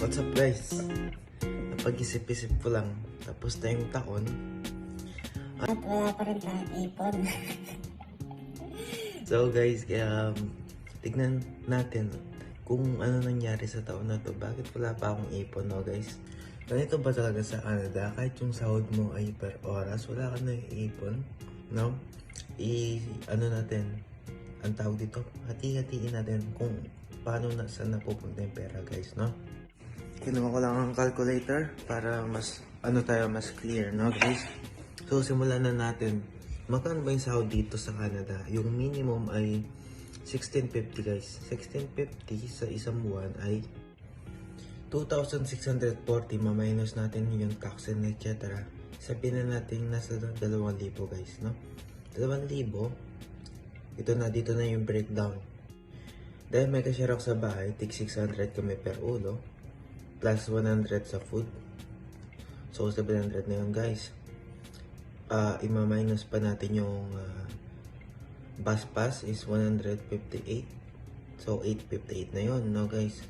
What's up guys? Napag-isip-isip ko lang. Tapos na yung taon. At wala pa rin tayong ipon. So guys, kaya um, tignan natin kung ano nangyari sa taon na to. Bakit wala pa akong ipon, no guys? Ganito ba talaga sa Canada? Kahit yung sahod mo ay per oras, wala ka na ipon, no? I, ano natin, ang tawag dito, hati-hatiin natin kung paano na saan napupunta yung pera, guys, no? Kinuha ko lang ang calculator para mas, ano tayo, mas clear, no, guys? So, simulan na natin. Magkano ba yung sahod dito sa Canada? Yung minimum ay 1650 guys. 1650 sa isang buwan ay 2,640 ma-minus natin yung tax and etc. Sabihin na natin nasa 2,000 guys, no? 2,000 ito na, dito na yung breakdown. Dahil may kasirok sa bahay, tig 600 kami per ulo, plus 100 sa food. So, 700 na yun guys uh, ima-minus pa natin yung uh, bus pass is 158. So, 858 na yon no guys?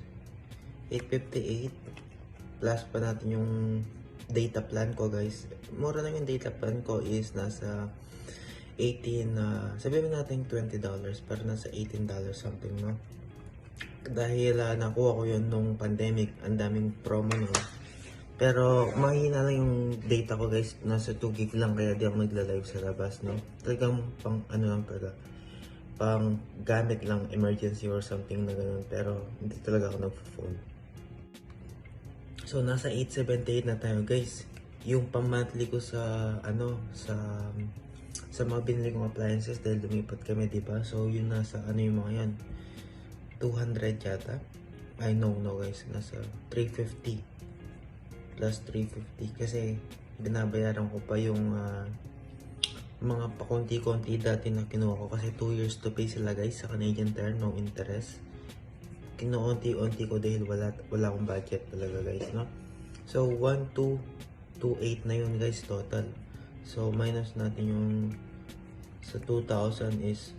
858 plus pa natin yung data plan ko guys. Mura lang yung data plan ko is nasa 18, uh, sabihin natin $20 pero nasa $18 something no? Dahil uh, nakuha ko yun nung pandemic, ang daming promo no? Pero mahina lang yung data ko guys. Nasa 2 gig lang kaya di ako nagla-live sa labas, no? Talagang pang ano lang talaga. Pang gamit lang emergency or something na ganun. Pero hindi talaga ako nagpo-phone. So nasa 878 na tayo guys. Yung pang-monthly ko sa ano sa sa mga binili kong appliances dahil lumipat kami, di ba? So yun nasa ano yung mga yan. 200 yata. I know no guys. Nasa 350 plus 350 kasi binabayaran ko pa yung ah, mga pakunti-kunti dati na kinuha ko kasi 2 years to pay sila guys sa Canadian Tire, no interest. Kinuunti-unti ko dahil wala, wala akong budget talaga guys, no? So, 1, 2, 2, 8 na yun guys total. So, minus natin yung sa 2,000 is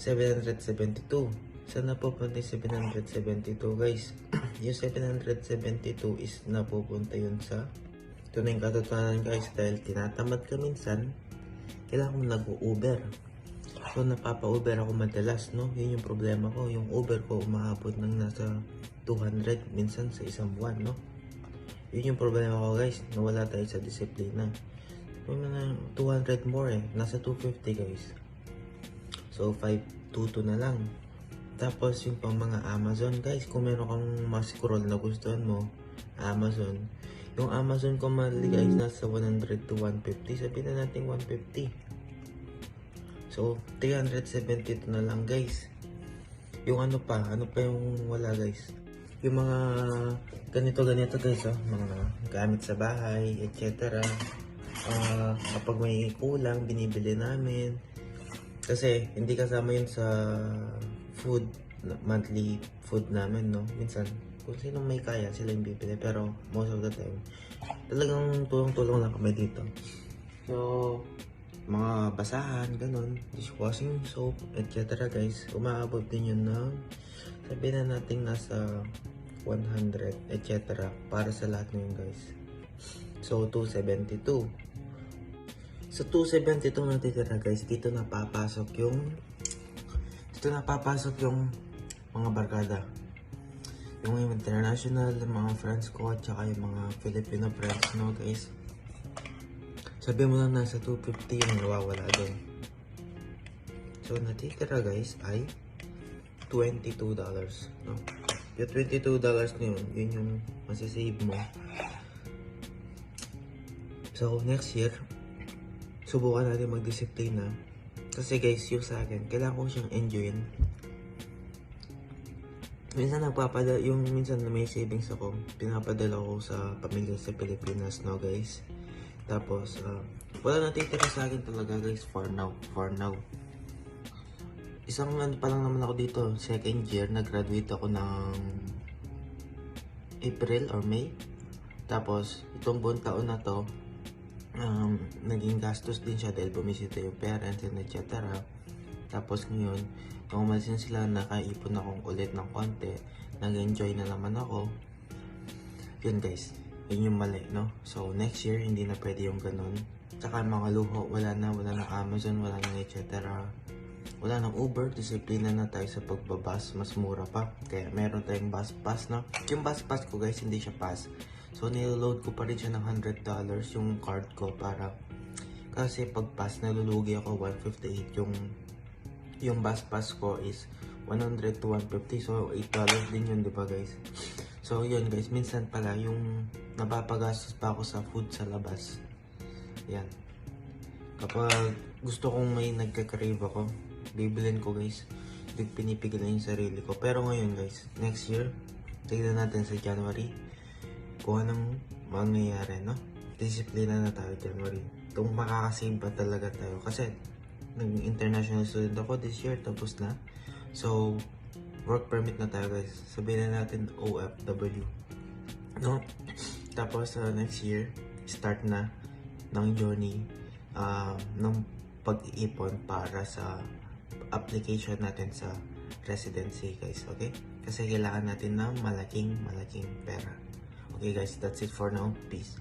772. Saan napupunta yung 772 guys? yung 772 is napupunta yun sa ito na yung katotohanan guys dahil tinatamad ka minsan kailangan mo nag-uber so napapa-uber ako madalas no? Yun yung problema ko. Yung Uber ko umaabot ng nasa 200 minsan sa isang buwan no? Yun yung problema ko guys. Nawala tayo sa disiplina. Na 200 more eh. Nasa 250 guys. So 522 na lang tapos yung pang mga Amazon guys, kung meron kang mas scroll na gustuhan mo, Amazon. Yung Amazon ko monthly guys, nasa 100 to 150. Sabihin na natin 150. So, 372 na lang guys. Yung ano pa, ano pa yung wala guys. Yung mga ganito-ganito guys, oh, mga gamit sa bahay, etc. Ah, kapag may kulang, binibili namin. Kasi hindi kasama yun sa food, monthly food namin, no? Minsan, kung sino may kaya, sila yung bibili. Pero, most of the time, talagang tulong-tulong lang kami dito. So, mga basahan, ganun, dishwashing soap, etc. guys, umaabot din yun na, sabihin na natin nasa 100, etc. para sa lahat na yun, guys. So, 272. Sa 272 natitira, guys, dito napapasok yung dito napapasok yung mga barkada. Yung international, mga friends ko, at saka yung mga Filipino friends, no guys. Sabi mo lang nasa 250 yung nawawala doon. So, natitira guys ay $22, no? Yung $22 na yun, yun yung masisave mo. So, next year, subukan natin magdisiplina kasi guys, yung sa akin, kailangan ko siyang enjoyin. Minsan nagpapadala, yung minsan na may savings ako, pinapadala ko sa pamilya sa Pilipinas, no guys. Tapos, ah, wala natitira sa akin talaga guys, for now, for now. Isang ano pa lang naman ako dito, second year, nag-graduate ako ng April or May. Tapos, itong buong taon na to, um, naging gastos din siya dahil bumisita yung parents and etc. Tapos ngayon, nung umalis na sila, nakaipon akong ulit ng konti. Nag-enjoy na naman ako. Yun guys, yun yung mali, no? So, next year, hindi na pwede yung ganun. Tsaka mga luho, wala na, wala na Amazon, wala na etc. Wala nang Uber, disiplina na tayo sa pagbabas, mas mura pa. Kaya meron tayong bus pass, no? Yung bus pass ko guys, hindi siya pass. So, niloload ko pa rin siya ng $100 yung card ko para kasi pag pass, nalulugi ako 158 yung yung bus pass ko is 100 to 150 so 8 dollars din yun di ba guys so yun guys minsan pala yung napapagastos pa ako sa food sa labas yan kapag gusto kong may nagka-crave ako bibilin ko guys. Hindi pinipigilan yung sarili ko. Pero ngayon guys next year tignan natin sa January kung anong mangyayari no? Disiplina na tayo January. Kung makakasave pa talaga tayo. Kasi naging international student ako this year tapos na. So work permit na tayo guys. Sabihin na natin OFW no? Tapos uh, next year start na ng journey uh, ng pag-iipon para sa application natin sa residency guys okay? Kasi kailangan natin ng malaking malaking pera. Okay guys that's it for now. Peace